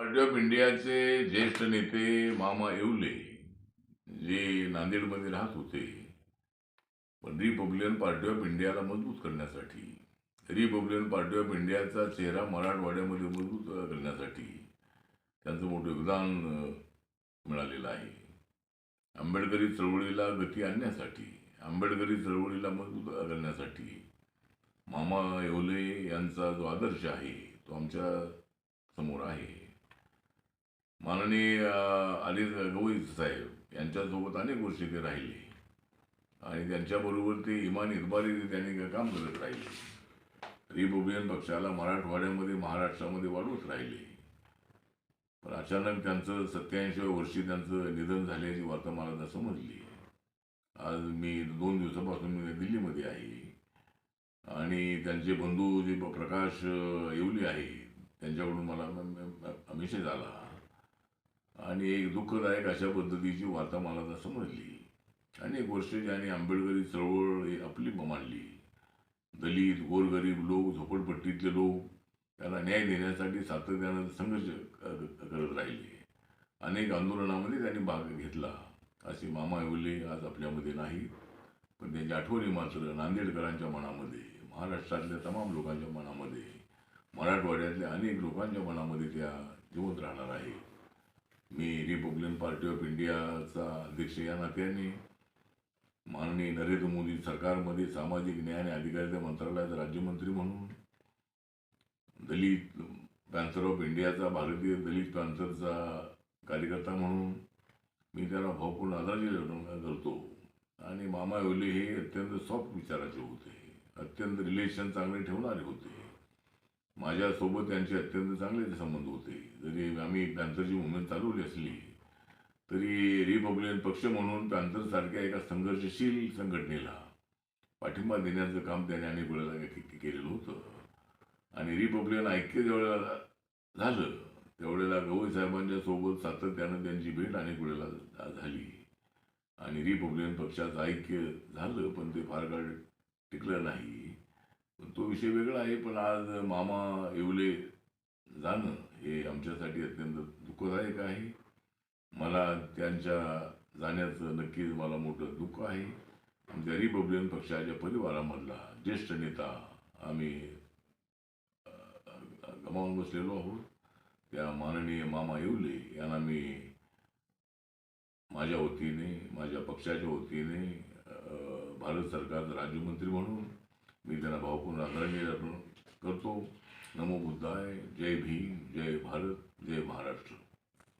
Party of इंडियाचे ज्येष्ठ नेते मामा येवले जे नांदेडमध्ये राहत होते पण रिपब्लिकन पार्टी ऑफ इंडियाला मजबूत करण्यासाठी रिपब्लिकन पार्टी ऑफ इंडियाचा चेहरा मराठवाड्यामध्ये मजबूत करण्यासाठी त्यांचं मोठं योगदान मिळालेलं आहे. आंबेडकरी चळवळीला गती आणण्यासाठी आंबेडकरी चळवळीला मजबूत करण्यासाठी मामा येवले यांचा जो आदर्श आहे तो आमच्यासमोर आहे. माननीय अनिल गवई साहेब यांच्यासोबत अनेक वर्ष ते राहिले. आणि त्यांच्याबरोबर ते इमान इतबारी त्यांनी काम करत राहिले. रिपब्लिकन पक्षाला मराठवाड्यामध्ये महाराष्ट्रामध्ये वाढवत राहिले. पण अचानक त्यांचं सत्याऐंशी वर्षी त्यांचं निधन झाल्याची वार्ता मला समजली. आज मी दोन दिवसापासून मी दिल्लीमध्ये आहे. आणि त्यांचे बंधू जे प्रकाश येवले आहे त्यांच्याकडून मला मेसेज आला आणि एक दुःखदायक अशा पद्धतीची वार्ता मला तर समजली. अनेक वर्ष ज्याने आंबेडकरी चळवळ आपली मांडली. दलित गोरगरीब लोक झोपडपट्टीतले लोक त्याला न्याय देण्यासाठी सातत्यानं संघर्ष करत राहिले. अनेक आंदोलनामध्ये त्यांनी भाग घेतला. असे मामा येवले आज आपल्यामध्ये नाही. पण त्यांची आठवणी मात्र नांदेडकरांच्या मनामध्ये महाराष्ट्रातल्या तमाम लोकांच्या मनामध्ये मराठवाड्यातल्या अनेक लोकांच्या मनामध्ये त्या जिवंत राहणार आहे मी रिपब्लिकन पार्टी ऑफ इंडियाचा अध्यक्ष या नात्याने माननीय नरेंद्र मोदी सरकारमध्ये सामाजिक न्याय आणि अधिकारिता मंत्रालयाचा राज्यमंत्री म्हणून दलित पॅन्थर ऑफ इंडियाचा भारतीय दलित पॅन्थरचा कार्यकर्ता म्हणून मी त्यांना भावपूर्ण आदरांजली करतो. आणि मामा ओले हे अत्यंत सॉफ्ट विचाराचे होते. अत्यंत रिलेशन चांगले ठेवणारे होते. माझ्यासोबत त्यांचे अत्यंत चांगले संबंध होते. जरी आम्ही पॅन्थरची मुवमेंट चालवली असली तरी रिपब्लिकन पक्ष म्हणून पॅन्थरसारख्या एका संघर्षशील संघटनेला पाठिंबा देण्याचं काम त्याने अनेक वेळेला केलेलं होतं. आणि रिपब्लिकन ऐक्य ज्यावेळेला झालं त्यावेळेला गवई साहेबांच्या सोबत सातत्यानं त्यांची भेट अनेक वेळेला झाली. आणि रिपब्लिकन पक्षाचं ऐक्य झालं पण ते फार काळ टिकलं नाही. तो विषय वेगळा आहे पण आज मामा येवले जाणं हे आमच्यासाठी अत्यंत दुःखदायक आहे. मला त्यांच्या जाण्याचं नक्कीच मला मोठं दुःख आहे. आमच्या रिपब्लिकन पक्षाच्या परिवारामधला ज्येष्ठ नेता आम्ही गमावून बसलेलो आहोत. त्या माननीय मामा येवले यांना मी माझ्या वतीने माझ्या पक्षाच्या वतीने भारत सरकारचा राज्यमंत्री म्हणून मी त्यांना भावपूर्ण आदरांजली अर्पण करतो. नमो बुद्धाय. जय भीम. जय भारत. जय महाराष्ट्र.